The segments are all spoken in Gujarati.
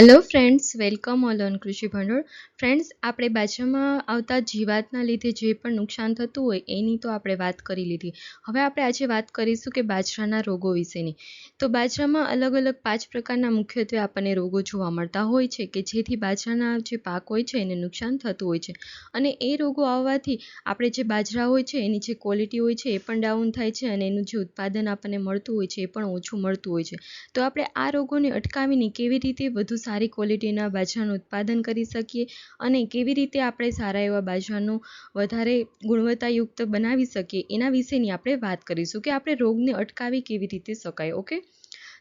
Hello friends welcome all on Krishi Bhandol friends આપણે બાજરામાં આવતા જીવાતના લીધે જે પણ નુકસાન થતું હોય, એની તો આપણે વાત કરી લીધી. હવે આપણે આજે વાત કરીશું કે બાજરાના રોગો વિશેની. તો બાજરામાં અલગ અલગ પાંચ પ્રકારના મુખ્યત્વે આપણને રોગો જોવા મળતા હોય છે કે જેથી બાજરાના જે પાક હોય છે, એને નુકસાન થતું હોય છે. અને એ રોગો આવવાથી આપણે જે બાજરા હોય છે, એની જે ક્વોલિટી હોય છે, એ પણ ડાઉન થાય છે અને એનું જે ઉત્પાદન આપણને મળતું હોય છે, એ પણ ઓછું મળતું હોય છે. તો આપણે આ રોગોને અટકાવીને કેવી રીતે વધુ સારી ક્વોલિટીના બાજરાનું ઉત્પાદન કરી શકીએ અને કેવી રીતે આપણે સારા એવા બાજરાનું વધારે ગુણવત્તાયુક્ત બનાવી શકીએ એના વિશેની આપણે વાત કરીશું કે આપણે રોગને અટકાવી કેવી રીતે શકાય, ઓકે?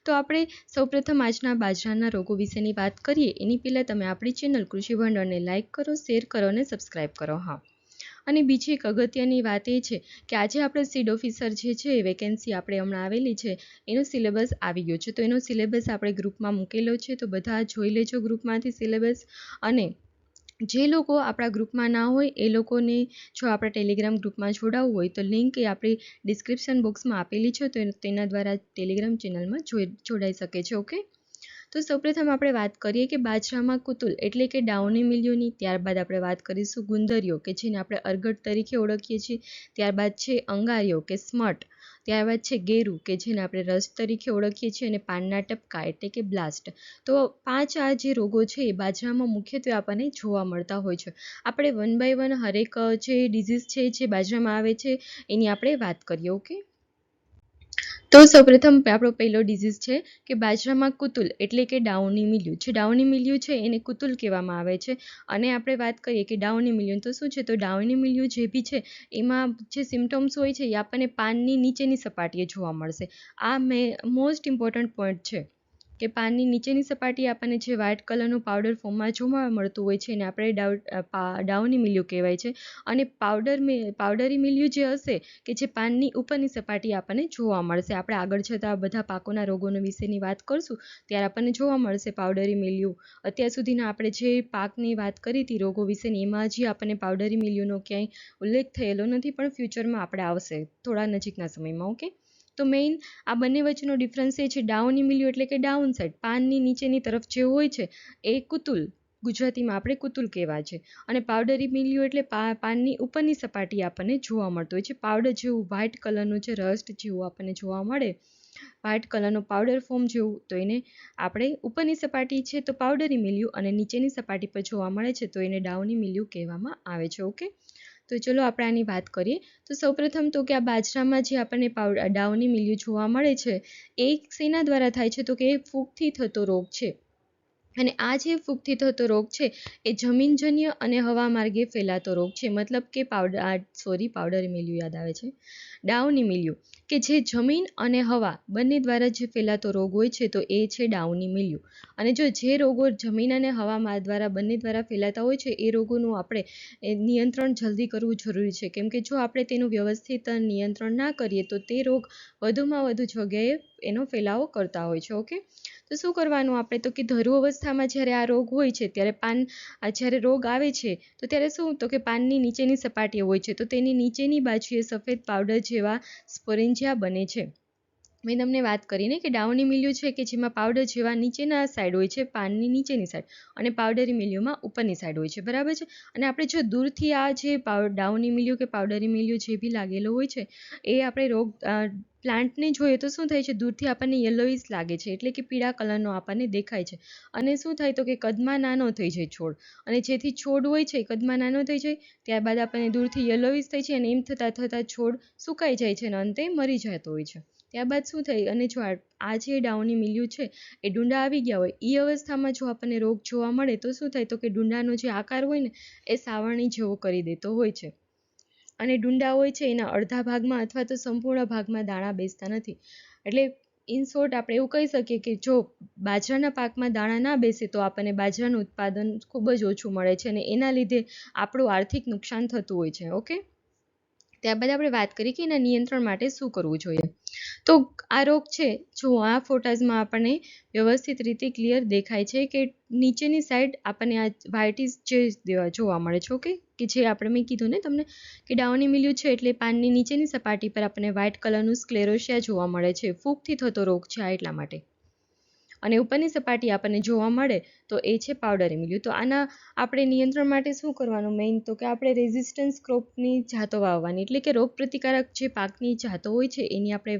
તો આપણે સૌપ્રથમ આજના બાજરાના રોગો વિશેની વાત કરીએ. એની પહેલાં તમે આપણી ચેનલ કૃષિ ભંડોળને લાઇક કરો શેર કરો અને સબસ્ક્રાઈબ કરો, હા. અને બીજી એક અગત્યની વાત એ છે કે આજે આપણે સીડ ઓફિસર જે છે વેકેન્સી આપણે હમણાં આવેલી છે, એનો સિલેબસ આવી ગયો છે. તો એનો સિલેબસ આપણે ગ્રુપમાં મૂકેલો છે. તો બધા જોઈ લેજો ગ્રુપમાંથી સિલેબસ અને જે લોકો આપણા ગ્રુપમાં ના હોય, એ લોકોને જો આપણા ટેલિગ્રામ ગ્રુપમાં જોડાવવું હોય, તો લિંક એ આપણી ડિસ્ક્રિપ્શન બોક્સમાં આપેલી છે. તો તેના દ્વારા ટેલિગ્રામ ચેનલમાં જોડાઈ શકે છે. ઓકે? તો સૌપ્રથમ આપણે વાત કરીએ કે બાજરામાં કુતુલ એટલે કે ડાઉની મિલ્યોની ત્યારબાદ આપણે વાત કરીશું ગુંદરીઓ કે જેને આપણે અરગટ તરીકે ઓળખીએ છીએ. ત્યારબાદ છે અંગારીઓ કે સ્મટ, ત્યારબાદ છે ગેરુ કે જેને આપણે રસ તરીકે ઓળખીએ છીએ અને પાનના ટપકા એટલે કે બ્લાસ્ટ. તો પાંચ આ જે રોગો છે એ બાજરામાં મુખ્યત્વે આપણને જોવા મળતા હોય છે. આપણે વન બાય વન હરેક જે ડિઝીઝ છે, જે બાજરામાં આવે છે, એની આપણે વાત કરીએ, ઓકે? તો સૌપ્રથમ આપણો પહેલો ડિઝીઝ છે કે બાજરામાં કુતુલ એટલે કે ડાઉની મિલ્યુ. જે ડાઉની મિલ્યુ છે એને કુતુલ કહેવામાં આવે છે. અને આપણે વાત કરીએ કે ડાઉની મિલ્યુ તો શું છે? તો ડાઉની મિલ્યુ જે બી છે, એમાં જે સિમ્ટમ્સ હોય છે એ આપણને પાનની નીચેની સપાટીએ જોવા મળશે. આ મે મોસ્ટ ઇમ્પોર્ટન્ટ પોઈન્ટ છે. કે પાનની નીચેની સપાટી આપણને જે વ્હાઇટ કલરનું પાવડર ફોર્મમાં જોવા મળતું હોય છે એને આપણે ડાઉ ડાઉની મિલ્યુ કહેવાય છે. અને પાવડર પાવડરી મિલ્યુ જે હશે કે જે પાનની ઉપરની સપાટી આપણને જોવા મળશે. આપણે આગળ જતાં બધા પાકોના રોગોનો વિશેની વાત કરશું, ત્યારે આપણને જોવા મળશે પાવડરી મિલ્યુ અત્યાર સુધીના આપણે જે પાકની વાત કરી હતી રોગો વિશેની, એમાં હજી આપણને પાવડરી મિલ્યુનો ક્યાંય ઉલ્લેખ થયેલો નથી, પણ ફ્યુચરમાં આપણે આવશે થોડા નજીકના સમયમાં ઓકે તો મેઇન આ બંને વચ્ચેનો ડિફરન્સ એ છે ડાઉની મિલ્યુ એટલે કે ડાઉન સાઇડ પાનની નીચેની તરફ જે હોય છે, એ કુતુલ, ગુજરાતીમાં આપણે કુતુલ કહેવા છે. અને પાવડરી મિલ્યુ એટલે પાનની ઉપરની સપાટી આપણને જોવા મળતું હોય છે. પાવડર જેવું વ્હાઇટ કલરનું જે રસ્ટ જેવું આપણને જોવા મળે વ્હાઇટ કલરનો પાવડર ફોર્મ જેવું, તો એને આપણે ઉપરની સપાટી છે તો પાવડરી મિલ્યુ અને નીચેની સપાટી પર જોવા મળે છે, તો એને ડાઉની મિલ્યુ કહેવામાં આવે છે ઓકે તો ચલો આપણે આની વાત કરીએ. તો સૌપ્રથમ તો કે આ બાજરામાં જે આપણને પાવડર ડાઉની મિલ્યુ જોવા મળે છે, એ શેના દ્વારા થાય છે? તો કે એ ફૂગથી થતો રોગ છે. અને આ જે ફૂગથી થતો રોગ છે, એ જમીનજન્ય અને હવા માર્ગે ફેલાતો રોગ છે. મતલબ કે પાવડર સોરી પાવડર મિલ્યુ યાદ આવે છે. ડાઉની મિલ્યુ કે જે જમીન અને હવા બંને દ્વારા જે ફેલાતો રોગ હોય છે, તો એ છે ડાઉની મિલ્યુ અને જો જે રોગો જમીન અને હવા દ્વારા બંને દ્વારા ફેલાતા હોય છે, એ રોગોનું આપણે નિયંત્રણ જલ્દી કરવું જરૂરી છે. કેમ કે જો આપણે તેનું વ્યવસ્થિત નિયંત્રણ ના કરીએ, તો તે રોગ વધુમાં વધુ જગ્યાએ એનો ફેલાવો કરતા હોય છે ઓકે તો શું કરવાનું આપણે? તો કે ધરુ અવસ્થામાં જ્યારે આ રોગ હોય છે, ત્યારે પાન જ્યારે રોગ આવે છે, તો ત્યારે શું? તો કે પાનની નીચેની સપાટીઓ હોય છે, તો તેની નીચેની બાજુએ સફેદ પાવડર જેવા સ્પોરેન્જિયા બને છે. મેં તમને વાત કરીને કે ડાઉની મિલ્યુ છે કે જેમાં પાવડર જેવા નીચેના સાઈડ હોય છે, પાનની નીચેની સાઈડ અને પાવડરી મિલ્યુમાં ઉપરની સાઈડ હોય છે, બરાબર છે? અને આપણે જો દૂરથી આ જે પાવ ડાઉની મિલ્યુ કે પાવડરી મિલ્યુ જે બી લાગેલો હોય છે, એ આપણે રોગ પ્લાન્ટને જોઈએ તો શું થાય છે? દૂરથી આપણને યલોઈશ લાગે છે, એટલે કે પીળા કલરનો આપણને દેખાય છે. અને શું થાય તો કે કદમાં નાનો થઈ જાય છોડ. અને જેથી છોડ હોય છે, કદમાં નાનો થઈ જાય, ત્યારબાદ આપણને દૂરથી યલોઈશ થાય છે અને એમ થતાં થતાં છોડ સુકાઈ જાય છે અને અંતે મરી જતો હોય છે. ત્યારબાદ શું થાય? અને જો આ જે ડાઉની મિલ્યું છે, એ ડુંડા આવી ગયા હોય એ અવસ્થામાં જો આપણને રોગ જોવા મળે તો શું થાય તો કે ડુંડાનો જે આકાર હોય ને, એ સાવરણી જેવો કરી દેતો હોય છે. અને ડુંડા હોય છે, એના અડધા ભાગમાં અથવા તો સંપૂર્ણ ભાગમાં દાણા બેસતા નથી. એટલે ઇન શોર્ટ આપણે એવું કહી શકીએ કે જો બાજરાના પાકમાં દાણા ના બેસે તો આપણને બાજરાનું ઉત્પાદન ખૂબ જ ઓછું મળે છે અને એના લીધે આપણું આર્થિક નુકસાન થતું હોય છે ઓકે ત્યારબાદ આપણે વાત કરીએ કે એના નિયંત્રણ માટે શું કરવું જોઈએ. તો આ રોગ છે, જો આ ફોટાઝમાં આપણને વ્યવસ્થિત રીતે ક્લિયર દેખાય છે કે નીચેની સાઈડ આપણને આ વાયટીસ જે જોવા મળે છે ઓકે કે જે આપણે મેં કીધું ને તમને કે ડાઉની મિલ્યુ છે એટલે પાનની નીચેની સપાટી પર આપણને વ્હાઇટ કલરનું સ્ક્લેરોશિયા જોવા મળે છે. ફૂગથી થતો રોગ છે આ એટલા માટે. અને ઉપરની સપાટી આપણને જોવા મળે, તો એ છે પાવડર એમિલ્યુ. તો આના આપણે નિયંત્રણ માટે શું કરવાનું? મેઇન તો કે આપણે રેઝિસ્ટન્સ ક્રોપની જાતો વાવવાની. એટલે કે રોગ પ્રતિકારક જે પાકની જાતો હોય છે, એની આપણે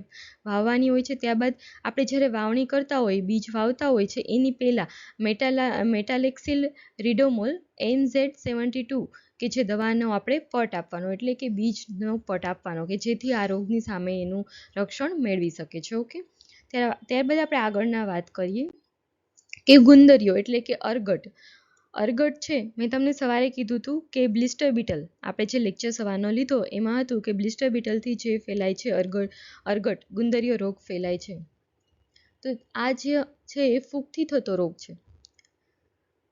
વાવવાની હોય છે. ત્યારબાદ આપણે જ્યારે વાવણી કરતા હોય, બીજ વાવતા હોય છે, એની પહેલાં મેટાલા metalaxyl Ridomil N Z seventy two કે જે દવાનો આપણે પટ આપવાનો, એટલે કે બીજનો પટ આપવાનો, કે જેથી આ રોગની સામે એનું રક્ષણ મેળવી શકે છે ઓકે ત્યારબાદ આપણે આગળના વાત કરીએ કે ગુંદરીઓ એટલે કે અરગટ. અરગટ છે, મેં તમને સવારે કીધું હતું કે બ્લિસ્ટર બીટલ, આપણે જે લેક્ચર સવારનો લીધો એમાં હતું કે બ્લિસ્ટર બીટલથી જે ફેલાય છે અરગટ અરગટ, ગુંદરીઓ રોગ ફેલાય છે. તો આ જે છે એ ફૂગથી થતો રોગ છે.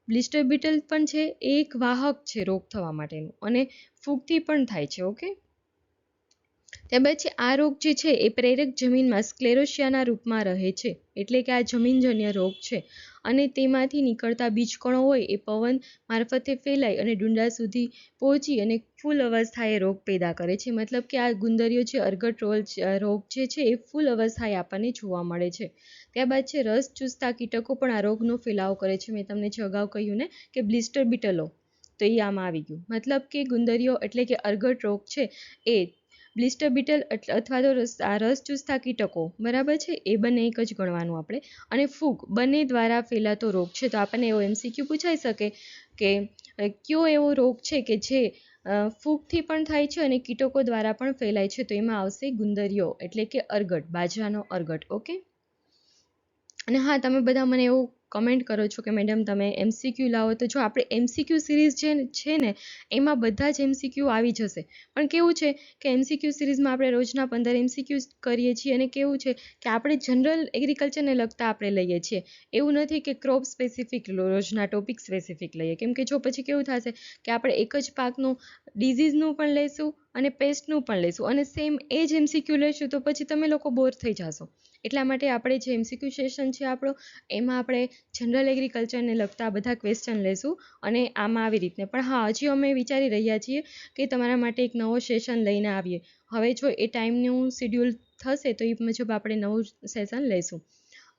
બ્લિસ્ટર બીટલ પણ છે, એ એક વાહક છે રોગ થવા માટેનું અને ફૂગથી પણ થાય છે, ઓકે? ત્યારબાદ છે આ રોગ જે છે એ પ્રેરક જમીનમાં સ્ક્લેરોશિયાના રૂપમાં રહે છે. એટલે કે આ જમીનજન્ય રોગ છે. અને તેમાંથી નીકળતા બીજકણો હોય એ પવન મારફતે ફેલાય અને ડુંડા સુધી પહોંચી અને ફૂલ અવસ્થાએ રોગ પેદા કરે છે. મતલબ કે આ ગુંદરીઓ છે અર્ગટ રોલ રોગ જે છે એ ફૂલ અવસ્થાએ આપણને જોવા મળે છે. ત્યારબાદ છે રસ ચૂસતા કીટકો પણ આ રોગનો ફેલાવો કરે છે. મેં તમને જે અગાઉ કહ્યું ને કે બ્લિસ્ટર બીટલો, તો એ આમાં આવી ગયું. મતલબ કે ગુંદરીઓ એટલે કે અર્ગટ રોગ છે એ બ્લિસ્ટર બીટલ અથવા તો રસ ચૂસતા કીટકો, બરાબર છે? એ બંને એક જ ગણવાનું આપણે. અને ફૂગ, બંને દ્વારા ફેલાતો રોગ છે. તો આપણને એવો એમસીક્યુ પૂછાઈ શકે કે કયો એવો રોગ છે કે જે ફૂગથી પણ થાય છે અને કીટકો દ્વારા પણ ફેલાય છે. તો એમાં આવશે ગુંદરીઓ, એટલે કે અરગટ, બાજરાનો અરગટ, ઓકે? અને હા, તમે બધા મને એવું કમેન્ટ કરો છો કે મેડમ તમે એમસીક્યુ લાવો, તો જો આપણે એમસીક્યુ સિરીઝ જે છે ને, એમાં બધા જ એમસીક્યુ આવી જશે. પણ કેવું છે કે એમસીક્યુ સિરીઝમાં આપણે રોજના પંદર એમસીક્યુ કરીએ છીએ અને કેવું છે કે આપણે જનરલ એગ્રીકલ્ચરને લગતા આપણે લઈએ છીએ. એવું નથી કે ક્રોપ સ્પેસિફિક રોજના ટોપિક સ્પેસિફિક લઈએ. કેમ કે જો પછી કેવું થશે કે આપણે એક જ પાકનું ડિઝીઝનું પણ લઈશું અને પેસ્ટનું પણ લઈશું. અને સેમ એ જ એમસીક્યુ લઈશું તો પછી તમે લોકો બોર થઈ જશો. એટલા માટે આપણે જે એમસીક્યુ સેશન છે આપણો, એમાં આપણે જનરલ એગ્રીકલ્ચરને લગતા બધા ક્વેશ્ચન લેશું. અને આમાં આવી રીતને. પણ હા, હજી અમે વિચારી રહ્યા છીએ કે તમારા માટે એક નવો સેશન લઈને આવીએ. હવે જો એ ટાઈમનું શિડ્યુલ થશે તો એ મુજબ આપણે નવું સેશન લઈશું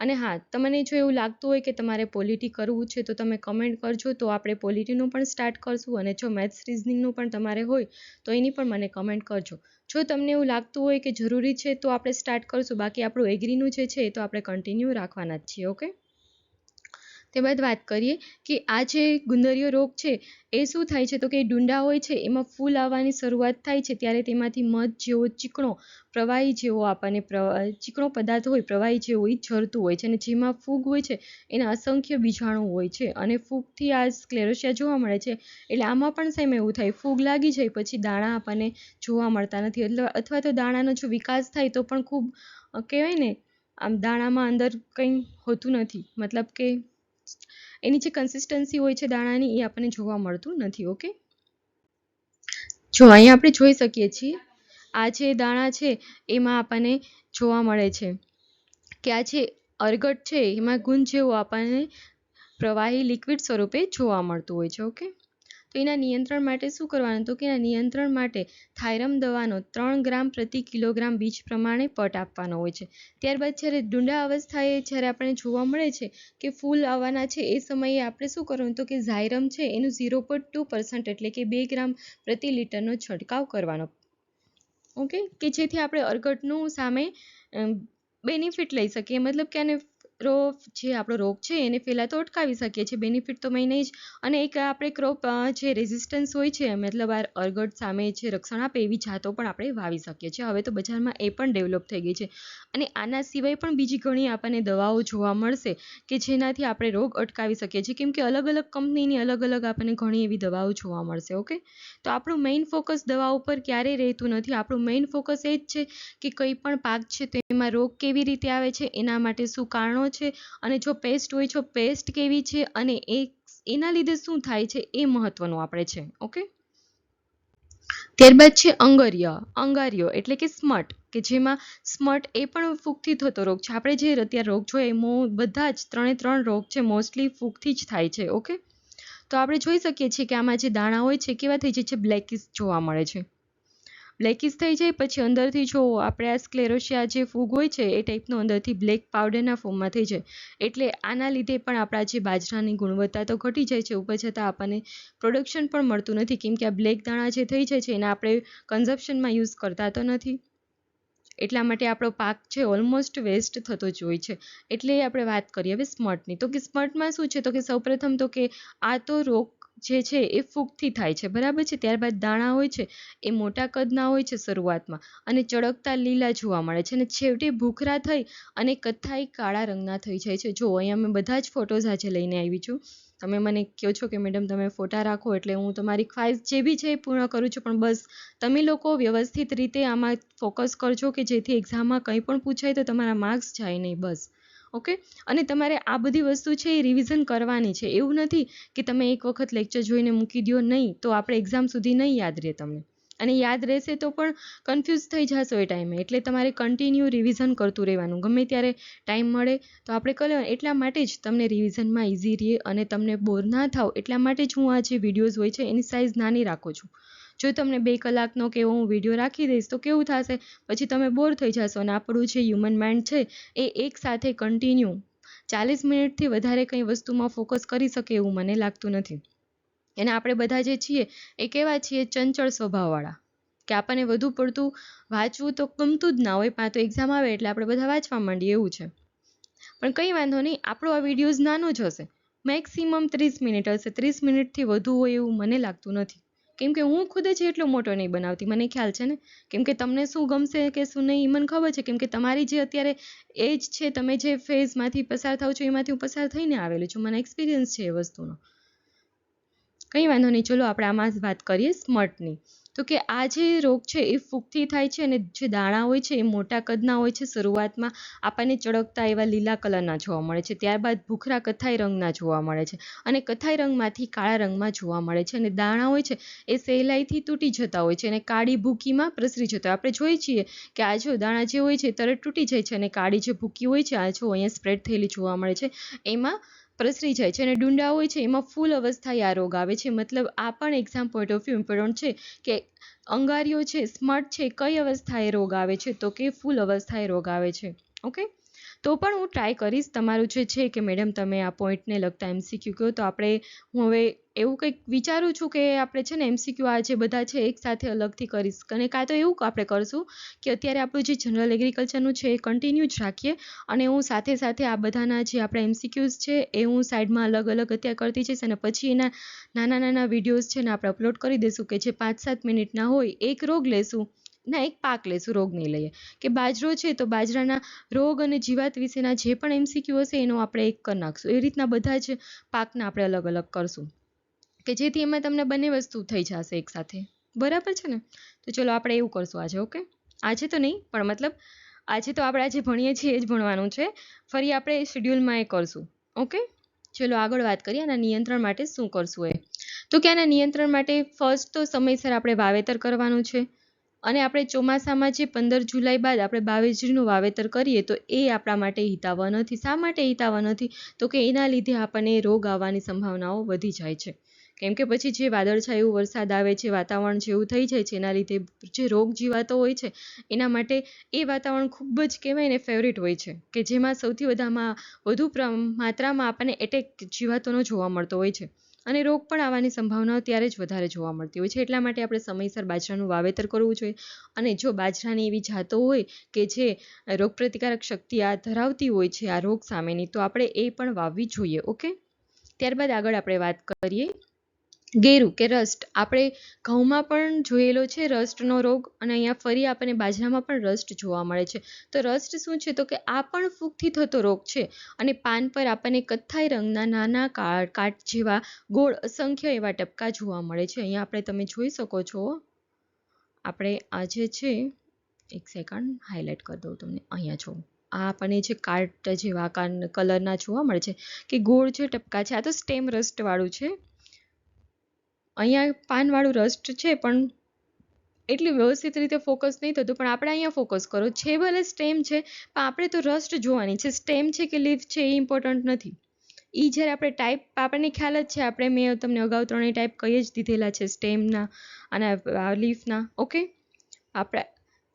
અને હા, તમને જો એવું લાગતું હોય કે તમારે પોલિટી કરવું છે તો તમે કમેન્ટ કરજો. તો આપણે પોલિટીનું પણ સ્ટાર્ટ કરશું અને જો મેથ્સ રિઝનિંગનું પણ તમારે હોય તો એની પણ મને કમેન્ટ કરજો. જો તમને એવું લાગતું હોય કે જરૂરી છે તો આપણે સ્ટાર્ટ કરશું. બાકી આપણું એગ્રીનું જે છે એ તો આપણે કન્ટિન્યુ રાખવાના જ છીએ ઓકે તે બાદ વાત કરીએ કે આ જે ગુંદરીયો રોગ છે, એ શું થાય છે? તો કે ડુંડા હોય છે, એમાં ફૂલ આવવાની શરૂઆત થાય છે, ત્યારે તેમાંથી મધ જેવો ચીકણો, પ્રવાહી જેવો આપણને ચીકણો પદાર્થ હોય, પ્રવાહી જેવો એ ઝરતું હોય છે અને જેમાં ફૂગ હોય છે, એના અસંખ્ય બીજાણુ હોય છે અને ફૂગથી આ સ્ક્લેરોશિયા જોવા મળે છે, એટલે આમાં પણ સેમ એવું થાય. ફૂગ લાગી જાય પછી દાણા આપણને જોવા મળતા નથી, એટલે અથવા તો દાણાનો જો વિકાસ થાય તો પણ ખૂબ કહેવાય ને, આમ દાણામાં અંદર કંઈ હોતું નથી. મતલબ કે એની જે કન્સિસ્ટન્સી હોય છે દાણાની, એ આપણને જોવા મળતું નથી ઓકે જો અહીંયા આપણે જોઈ શકીએ છીએ, આ જે દાણા છે, એમાં આપણને જોવા મળે છે કે આ જે અરગટ છે, એમાં ગુંદ જેવું આપણને પ્રવાહી લિક્વિડ સ્વરૂપે જોવા મળતું હોય છે ઓકે તો એના નિયંત્રણ માટે શું કરવાનું? તો કે એના નિયંત્રણ માટે થાયરમ દવાનો ત્રણ ગ્રામ પ્રતિ કિલોગ્રામ બીજ પ્રમાણે પટ આપવાનો હોય છે. ત્યારબાદ જ્યારે ડુંડા અવસ્થાએ જ્યારે આપણે જોવા મળે છે કે ફૂલ આવવાના છે, એ સમયે આપણે શું કરવાનું? તો કે ઝાયરમ છે, એનું ઝીરો પોઈન્ટ ટુ પર્સન્ટ એટલે કે બે ગ્રામ પ્રતિ લીટરનો છંટકાવ કરવાનો. ઓકે? કે જેથી આપણે અરગટનું સામે બેનિફિટ લઈ શકીએ. મતલબ કે આને રો જે આપણો રોગ છે એને ફેલાતો અટકાવી શકીએ છીએ. બેનિફિટ તો મેં જ. અને એક આપણે ક્રોપ જે રેઝિસ્ટન્સ હોય છે, મતલબ આ અરગટ સામે જે રક્ષણ આપે એવી જાતો પણ આપણે વાવી શકીએ છીએ. હવે તો બજારમાં એ પણ ડેવલપ થઈ ગઈ છે. અને આના સિવાય પણ બીજી ઘણી આપણને દવાઓ જોવા મળશે કે જેનાથી આપણે રોગ અટકાવી શકીએ છીએ. કેમ કે અલગ અલગ કંપનીની અલગ અલગ આપણને ઘણી એવી દવાઓ જોવા મળશે, ઓકે? તો આપણું મેઇન ફોકસ દવા ઉપર ક્યારેય રહેતું નથી. આપણું મેઇન ફોકસ એ જ છે કે કંઈ પણ પાક છે તેમાં રોગ કેવી રીતે આવે છે, એના માટે શું કારણો છે અને જો પેસ્ટ હોય તો પેસ્ટ કેવી છે અને એ એના લીધે શું થાય છે એ મહત્વનું આપણે છે ઓકે ત્યારબાદ છે અંગર્ય. અંગારિયો એટલે કે સ્મટ કે જેમાં સ્મટ એ પણ ફૂગથી થતો રોગ છે. આપણે જે અત્યારે રોગ જોઈએ મો બધા જ ત્રણે ત્રણ રોગ છે મોસ્ટલી ફૂગથી જ થાય છે ઓકે તો આપણે જોઈ શકીએ છીએ કે આમાં જે દાણા હોય છે કેવા થઈ જાય છે? બ્લેકિશ જોવા મળે છે. બ્લેકિશ થઈ જાય, પછી અંદરથી જો આપણે આ સ્ક્લેરોશિયા જે ફૂગ હોય છે, એ ટાઈપનો અંદરથી બ્લેક પાવડરના ફોર્મમાં થઈ જાય. એટલે આના લીધે પણ આપણા જે બાજરાની ગુણવત્તા તો ઘટી જાય છે, ઉપર છતાં આપણને પ્રોડક્શન પણ મળતું નથી. કેમ કે આ બ્લેક દાણા જે થઈ જાય છે, એને આપણે કન્ઝપ્શનમાં યુઝ કરતા તો નથી. એટલા માટે આપણો પાક છે ઓલમોસ્ટ વેસ્ટ થતો જ હોય છે. એટલે આપણે વાત કરીએ હવે સ્મર્ટની તો કે સ્મર્ટમાં શું છે? તો કે સૌપ્રથમ તો કે આ તો રોગ જે છે એ ફૂગથી થાય છે. બરાબર છે? ત્યારબાદ દાણા હોય છે એ મોટા કદના હોય છે શરૂઆતમાં અને ચળકતા લીલા જોવા મળે છે અને છેવટે ભૂખરા થઈ અને કથ્થાઈ કાળા રંગના થઈ જાય છે. જો, અહીંયા મેં બધા જ ફોટોઝ આજે લઈને આવી છું. તમે મને કહો છો કે, મેડમ, તમે ફોટા રાખો એટલે હું તમારી ખ્વાહિશ જે બી છે એ પૂર્ણ કરું છું. પણ બસ, તમે લોકો વ્યવસ્થિત રીતે આમાં ફોકસ કરજો કે જેથી એક્ઝામમાં કંઈ પણ પૂછાય તો તમારા માર્ક્સ જાય નહીં. બસ. ઓકે? અને તમારે આ બધી વસ્તુ છે એ રિવિઝન કરવાની છે. એવું નથી કે તમે એક વખત લેક્ચર જોઈને મૂકી દો નહીં, તો આપણે એક્ઝામ સુધી નહીં યાદ રહે તમને. અને યાદ રહેશે તો પણ કન્ફ્યુઝ થઈ જશો એ ટાઈમે એટલે તમારે કન્ટિન્યુ રિવિઝન કરતું રહેવાનું. ગમે ત્યારે ટાઈમ મળે તો આપણે કરી એટલા માટે જ તમને રિવિઝનમાં ઇઝી રહે અને તમને બોર ના થાવ. એટલા માટે જ હું આ જે વિડીયોઝ હોય છે, એની સાઇઝ નાની રાખું છું. જો તમને બે કલાકનો કે એવો હું વીડિયો રાખી દઈશ તો કેવું થશે? પછી તમે બોર થઈ જશો અને આપણું જે હ્યુમન માઇન્ડ છે એ એક સાથે કન્ટિન્યુ ચાલીસ મિનિટથી વધારે કંઈ વસ્તુમાં ફોકસ કરી શકે એવું મને લાગતું નથી. અને આપણે બધા જે છીએ એ કેવા છીએ? ચંચળ સ્વભાવવાળા. કે આપણને વધુ પડતું વાંચવું તો ગમતું જ ના હોય પાં તો એક્ઝામ આવે એટલે આપણે બધા વાંચવા માંડીએ એવું છે. પણ કંઈ વાંધો નહીં, આપણો આ વિડીયોઝ નાનો જ હશે. મેક્સિમમ ત્રીસ મિનિટ હશે. ત્રીસ મિનિટથી વધુ હોય એવું મને લાગતું નથી. કેમ કે હું ખુદ જ એટલો મોટો નહીં બનાવતી. મને ખ્યાલ છે ને? કેમ કે તમને શું ગમશે કે શું નહીં મને ખબર છે. કેમ કે તમારી જે અત્યારે એજ છે, તમે જે ફેઝમાંથી પસાર થાવ છો, એમાંથી હું પસાર થઈને આવેલું છું. મને એક્સપિરિયન્સ છે એ વસ્તુનો. કંઈ વાંધો નહીં. ચલો, આપણે આમાં વાત કરીએ સ્મર્ટની તો કે આ જે રોગ છે એ ફૂગથી થાય છે અને જે દાણા હોય છે એ મોટા કદના હોય છે. શરૂઆતમાં આપણને ચળકતા એવા લીલા કલરના જોવા મળે છે. ત્યારબાદ ભૂખરા કથાઈ રંગના જોવા મળે છે અને કથ્થાઈ રંગમાંથી કાળા રંગમાં જોવા મળે છે અને દાણા હોય છે એ સહેલાઈથી તૂટી જતા હોય છે અને કાળી ભૂકીમાં પ્રસરી જતા આપણે જોઈએ છીએ કે આ જો દાણા જે હોય છે તરત તૂટી જાય છે અને કાળી જે ભૂકી હોય છે, આ જો અહીંયા સ્પ્રેડ થયેલી જોવા મળે છે. એમાં પ્રસરી જાય છે અને ડુંડા હોય છે, એમાં ફૂલ અવસ્થાએ આ રોગ આવે છે. મતલબ આ પણ exam point of view important છે કે અંગારીઓ છે સ્મર્ટ છે, કઈ અવસ્થાએ રોગ આવે છે તો કે ફૂલ અવસ્થાએ રોગ આવે છે. ઓકે તો પણ હું ટ્રાય કરીશ. તમારું જે છે કે મેડમ તમે આ પોઈન્ટને લગતા એમસીક્યુ કહો તો આપણે હું હવે એવું કંઈક વિચારું છું કે આપણે છે ને એમસીક્યુ આ જે બધા છે એક સાથે અલગથી કરીશ. અને કાં તો એવું આપણે કરશું કે અત્યારે આપણું જે જનરલ એગ્રીકલ્ચરનું છે એ કન્ટિન્યુ જ રાખીએ. અને હું સાથે સાથે આ બધાના જે આપણા એમસીક્યુઝ છે એ હું સાઈડમાં અલગ અલગ અત્યારે કરતી જઈશ અને પછી એના નાના નાના વિડીયોઝ છે ને આપણે અપલોડ કરી દઈશું કે જે પાંચ સાત મિનિટના હોય એક રોગ લેશું. ના, એક પાક લેશું, રોગ નહીં લઈએ. કે બાજરો છે તો બાજરાના રોગ અને જીવાત વિશેના જે પણ એમસીક્યુ હશે એનો આપણે એક કરી નાખશું. એ રીતના બધા જ પાકના આપણે અલગ અલગ કરશું. કે જેથી એમાં તમને બંને વસ્તુ થઈ જશે એકસાથે બરાબર છે ને? તો ચલો આપણે એવું કરશું આજે, ઓકે? આજે તો નહીં, પણ મતલબ આજે તો આપણે આજે ભણીએ છીએ, એ જ ભણવાનું છે. ફરી આપણે શેડ્યુલમાં એ કરશું, ઓકે? ચલો આગળ વાત કરીએ, આના નિયંત્રણ માટે શું કરશું એ? તો કે આના નિયંત્રણ માટે ફર્સ્ટ તો સમયસર આપણે વાવેતર કરવાનું છે. અને આપણે ચોમાસામાં જે પંદર જુલાઈ બાદ આપણે બાવેજરીનું વાવેતર કરીએ, તો એ આપણા માટે હિતાવહ નથી. શા માટે હિતાવહ નથી? તો કે એના લીધે આપણને રોગ આવવાની સંભાવનાઓ વધી જાય છે. કેમ કે પછી જે વાદળછાયું વરસાદ આવે છે, વાતાવરણ જેવું થઈ જાય છે, એના લીધે જે રોગ જીવાતો હોય છે, એના માટે એ વાતાવરણ ખૂબ જ કહેવાય ને ફેવરિટ હોય છે, કે જેમાં સૌથી વધામાં વધુ માત્રામાં આપણને એટેક જીવાતોનો જોવા મળતો હોય છે. અને રોગ પણ આવવાની સંભાવનાઓ ત્યારે જ વધારે જોવા મળતી હોય છે, એટલા માટે આપણે સમયસર બાજરાનું વાવેતર કરવું જોઈએ. અને જો બાજરાની એવી જાતો હોય કે જે રોગપ્રતિકારક શક્તિ આ ધરાવતી હોય છે, આ રોગ સામેની, તો આપણે એ પણ વાવવી જોઈએ, ઓકે? ત્યારબાદ આગળ આપણે વાત કરીએ ગેરું કે રસ્ટ. આપણે ઘઉંમાં પણ જોયેલો છે રસ્ટનો રોગ અને અહીંયા ફરી આપણને બાજરામાં પણ રસ્ટ જોવા મળે છે. તો રસ્ટ શું છે? તો કે આ પણ ફૂગથી થતો રોગ છે અને પાન પર આપણને કથ્થાઈ રંગના નાના કાટ જેવા ગોળ અસંખ્ય એવા ટપકા જોવા મળે છે. અહીંયા આપણે તમે જોઈ શકો છો. આપણે આ જે છે, એક સેકન્ડ હાઇલાઇટ કરી દઉં તમને. અહીંયા જો. આ આપણને જે કાર્ટ જેવા કલરના જોવા મળે છે કે ગોળ જે ટપકા છે, આ તો સ્ટેમ રસ્ટવાળું છે. અહીંયા પાનવાળું રસ્ટ છે, પણ એટલી વ્યવસ્થિત રીતે ફોકસ નહીં થતું, પણ આપણે અહીંયા ફોકસ કરો. છે ભલે સ્ટેમ છે, પણ આપણે તો રસ્ટ જોવાની છે. સ્ટેમ છે કે લીફ છે એ ઇમ્પોર્ટન્ટ નથી. એ જ્યારે આપણે ટાઈપ આપણને ખ્યાલ જ છે, આપણે મેં તમને અગાઉ ત્રણેય ટાઈપ કહી જ દીધેલા છે સ્ટેમના અને લીફના ઓકે આપણા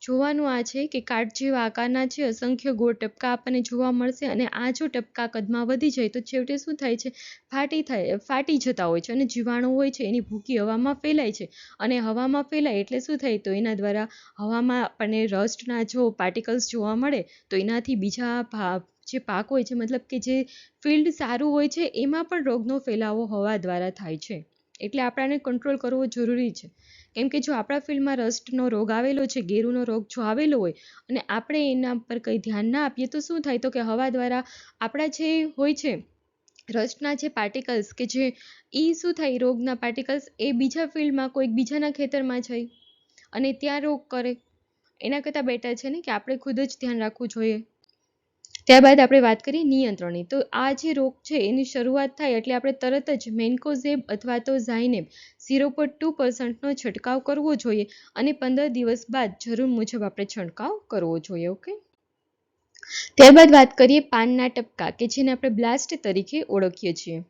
જોવાનું આ છે કે કાર્ડ જેવા આકારના છે, અસંખ્ય ગોળ ટપકા આપણને જોવા મળશે અને આ જો ટપકા કદમાં વધી જાય તો છેવટે શું થાય છે? ફાટી થાય, ફાટી જતા હોય છે અને જીવાણુ હોય છે એની ભૂકી હવામાં ફેલાય છે અને હવામાં ફેલાય એટલે શું થાય? તો એના દ્વારા હવામાં આપણને રસ્ટના જો પાર્ટિકલ્સ જોવા મળે તો એનાથી બીજા ભા, જે પાક હોય છે, મતલબ કે જે ફિલ્ડ સારું હોય છે એમાં પણ રોગનો ફેલાવો હવા દ્વારા થાય છે. એટલે આપણાને કંટ્રોલ કરવો જરૂરી છે. કેમ કે જો આપણા ફિલ્ડમાં રસ્ટનો રોગ આવેલો છે, ગેરુનો રોગ જો આવેલો હોય અને આપણે એના પર કંઈ ધ્યાન ના આપીએ તો શું થાય? તો કે હવા દ્વારા આપણા જે હોય છે, રસ્ટના જે પાર્ટિકલ્સ કે જે એ શું થાય? રોગના પાર્ટિકલ્સ એ બીજા ફિલ્ડમાં કોઈક બીજાના ખેતરમાં જાય અને ત્યાં રોગ કરે. એના કરતાં બેટર છે ને કે આપણે ખુદ જ ધ્યાન રાખવું જોઈએ. ત્યારબાદ આપણે વાત કરીએ નિયંત્રણની. તો આ જે રોગ છે, એની શરૂઆત થાય એટલે આપણે તરત જ મેન્કોઝેબ અથવા તો ઝાયનેબ ઝીરો પોઈન્ટ ટુ પર્સન્ટનો છંટકાવ કરવો જોઈએ અને પંદર દિવસ બાદ જરૂર મુજબ આપણે છંટકાવ કરવો જોઈએ, ઓકે? ત્યારબાદ વાત કરીએ પાનના ટપકા કે જેને આપણે બ્લાસ્ટ તરીકે ઓળખીએ છીએ.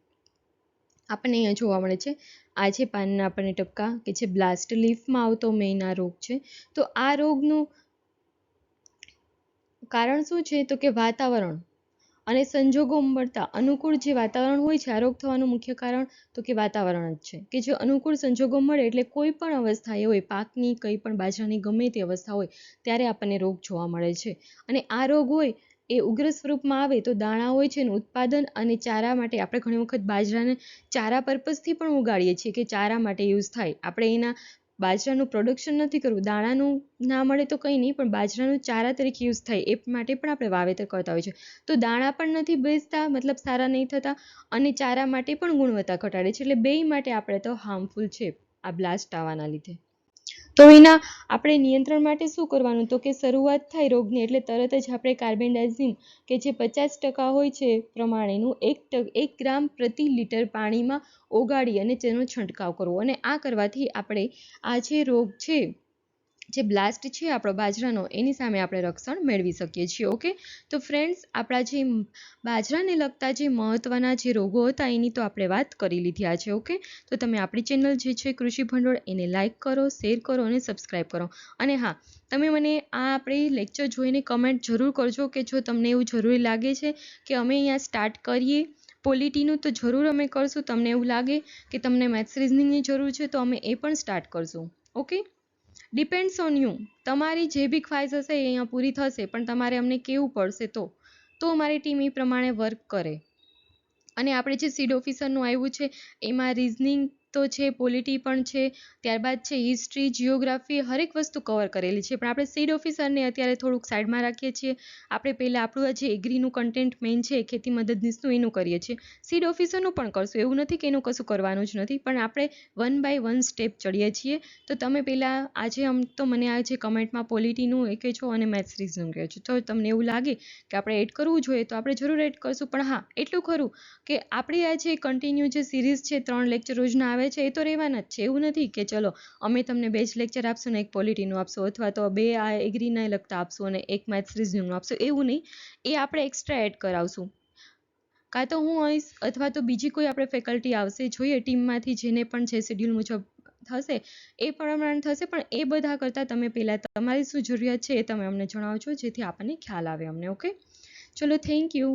આપણને અહીંયા જોવા મળે છે, આ છે પાનના આપણને ટપકા કે જે બ્લાસ્ટ લીફમાં આવતો મેઇન આ રોગ છે. તો આ રોગનું કારણ શું છે? તો કે વાતાવરણ અને સંજોગો મળતા અનુકૂળ જે વાતાવરણ હોય છે, આ રોગ થવાનું મુખ્ય કારણ તો કે વાતાવરણ જ છે. કે જો અનુકૂળ સંજોગો મળે એટલે કોઈ પણ અવસ્થા એ હોય, પાકની કંઈ પણ બાજરાની ગમે તે અવસ્થા હોય, ત્યારે આપણને રોગ જોવા મળે છે. અને આ રોગ હોય એ ઉગ્ર સ્વરૂપમાં આવે તો દાણા હોય છે એનું ઉત્પાદન અને ચારા માટે આપણે ઘણી વખત બાજરાને ચારા પર્પઝથી પણ ઉગાડીએ છીએ કે ચારા માટે યુઝ થાય. આપણે એના બાજરાનું પ્રોડક્શન નથી કરવું. દાણાનું ના મળે તો કંઈ નહીં, પણ બાજરાનું ચારા તરીકે યુઝ થાય એ માટે પણ આપણે વાવેતર કરતા હોય છે તો દાણા પણ નથી બેસતા, મતલબ સારા નહીં થતા અને ચારા માટે પણ ગુણવત્તા ઘટાડે છે. એટલે બેય માટે આપણે તો હાર્મફુલ છે આ બ્લાસ્ટ આવવાના લીધે. તો એના આપણે નિયંત્રણ માટે શું કરવાનું? તો કે શરૂઆત થાય રોગની, એટલે તરત જ આપણે કાર્બેન્ડાઝિમ કે જે પચાસ ટકા હોય છે પ્રમાણેનું, એક એક ગ્રામ પ્રતિ લિટર પાણીમાં ઓગાળી અને તેનો છંટકાવ કરવો. અને આ કરવાથી આપણે આ જે રોગ છે જે બ્લાસ્ટ છે આપણો બાજરાનો, એની સામે આપણે રક્ષણ મેળવી શકીએ છીએ ઓકે તો ફ્રેન્ડ્સ આપણા જે બાજરાને લગતા જે મહત્ત્વના જે રોગો હતા, એની તો આપણે વાત કરી લીધી આજે ઓકે તો તમે આપણી ચેનલ જે છે, કૃષિ ભંડોળ, એને લાઇક કરો શેર કરો અને સબસ્ક્રાઈબ કરો. અને હા, તમે મને આ આપણી લેક્ચર જોઈને કમેન્ટ જરૂર કરજો કે જો તમને એવું જરૂરી લાગે છે કે અમે અહીંયા સ્ટાર્ટ કરીએ પોલિટીનું, તો જરૂર અમે કરશું. તમને એવું લાગે કે તમને મેથ્સ રિઝનિંગની જરૂર છે, તો અમે એ પણ સ્ટાર્ટ કરશું ઓકે ડિપેન્ડ્સ ઓન યુ તમારી જે બી ખ્વાહિશ હશે એ અહીંયા પૂરી થશે, પણ તમારે અમને કહેવું પડશે તો? તો અમારી ટીમ એ પ્રમાણે વર્ક કરે. અને આપણે જે સીડ ઓફિસરનું આવ્યું છે, એમાં રિઝનિંગ તો છે, પોલિટી પણ છે, ત્યારબાદ છે હિસ્ટ્રી જિયોગ્રાફી હરેક વસ્તુ કવર કરેલી છે. પણ આપણે સીડ ઓફિસરને અત્યારે થોડુંક સાઈડમાં રાખીએ છીએ. આપણે પહેલાં આપણું આ જે એગ્રીનું કન્ટેન્ટ મેઇન છે, ખેતી મદદનીશનું એનું કરીએ છીએ. સીડ ઓફિસરનું પણ કરશું. એવું નથી કે એનું કશું કરવાનું જ નથી. પણ આપણે વન બાય વન સ્ટેપ ચડીએ છીએ. તો તમે પહેલાં આજે આમ તો મને આ જે કમેન્ટમાં પોલિટીનું એ કહે છો અને મેથ્સ રિઝનિંગ કહે છો તો તમને એવું લાગે કે આપણે એડ કરવું જોઈએ, તો આપણે જરૂર એડ કરશું. પણ હા, એટલું ખરું કે આપણી આ જે કન્ટિન્યુ જે સિરીઝ છે, ત્રણ લેક્ચર રોજના આવે છે એ તો રહેવાના જ છે. એવું નથી કે ચલો, અમે તમને બે જ લેક્ચર આપશું ને એક પોલિટીનું આપશું અથવા તો બે આ એગ્રીના લગતા આપશું અને એક મેથ્સ રિઝનિંગનું આપશું. એવું નહીં. એ આપણે એક્સ્ટ્રા એડ કરાવશું. કાં તો હું અહીં અથવા તો બીજી કોઈ આપણે ફેકલ્ટી આવશે, જોઈએ ટીમમાંથી જેને પણ જે શેડ્યુલ મુજબ થશે, એ પ્રમાણે થશે. પણ એ બધા કરતાં તમે પહેલાં તમારી શું જરૂરિયાત છે એ તમે અમને જણાવજો, જેથી આપણને ખ્યાલ આવે અમને ઓકે ચલો થેન્ક યુ